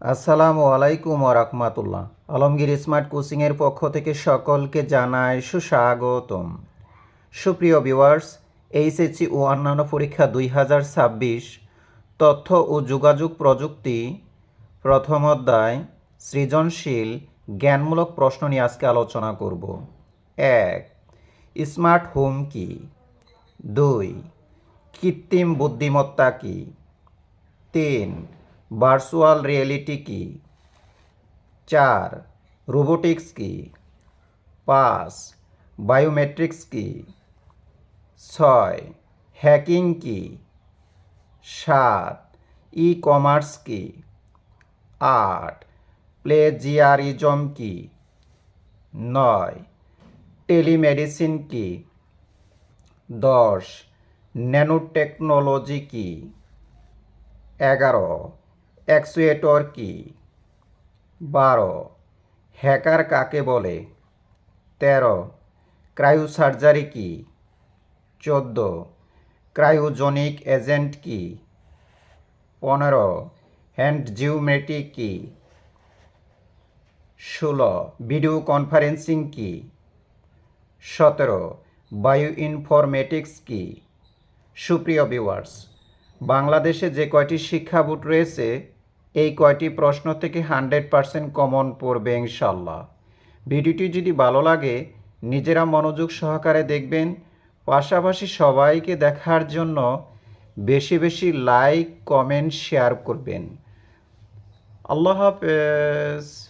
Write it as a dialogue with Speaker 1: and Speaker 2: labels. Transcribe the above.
Speaker 1: আসসালামু আলাইকুম রাহমাতুল্লাহ। আলমগীর স্মার্ট কোচিংয়ের পক্ষ থেকে সকলকে জানাই সুস্বাগতম। সুপ্রিয় ভিউয়ার্স, এইচএসসি ও অন্যান্য পরীক্ষা দুই হাজার ছাব্বিশ, তথ্য ও যোগাযোগ প্রযুক্তি, প্রথম অধ্যায়, সৃজনশীল, জ্ঞানমূলক প্রশ্ন নিয়ে আজকে আলোচনা করব। এক, স্মার্ট হোম কি? দুই, কৃত্রিম বুদ্ধিমত্তা কি? তিন ভার্চুয়াল রিয়েলিটি কি? চার, রোবোটিক্স কি? পাঁচ, বায়োমেট্রিক্স কি? ছয়, হ্যাকিং কি? সাত ই কমার্স কি? আট, প্লেজিয়ারিজম কি? নয়, টেলিমেডিসিন কি? দশ, ন্যানোটেকনোলজি কি? এগারো অ্যাকচুয়েটর কি? বারো। হ্যাকার কাকে বলে? তেরো। ক্রায়োসার্জারি কি? চোদ্দ। ক্রায়োজনিক এজেন্ট কি? পনেরো। হ্যান্ড জিওমেট্রি কি? ষোলো। ভিডিও কনফারেন্সিং কি? সতেরো। বায়ো ইনফরমেটিক্স কি? সুপ্রিয় ভিউয়ার্স, বাংলাদেশে যে কয়টি শিক্ষা বোর্ড রয়েছে এই কয়টি প্রশ্ন থেকে হান্ড্রেড পারসেন্ট কমন পড়বে ইনশাল্লাহ। ভিডিওটি যদি ভালো লাগে, নিজেরা মনোযোগ সহকারে দেখবেন। পাশাপাশি সবাইকে দেখার জন্য বেশি বেশি লাইক, কমেন্ট, শেয়ার করবেন। আল্লাহ হাফেজ।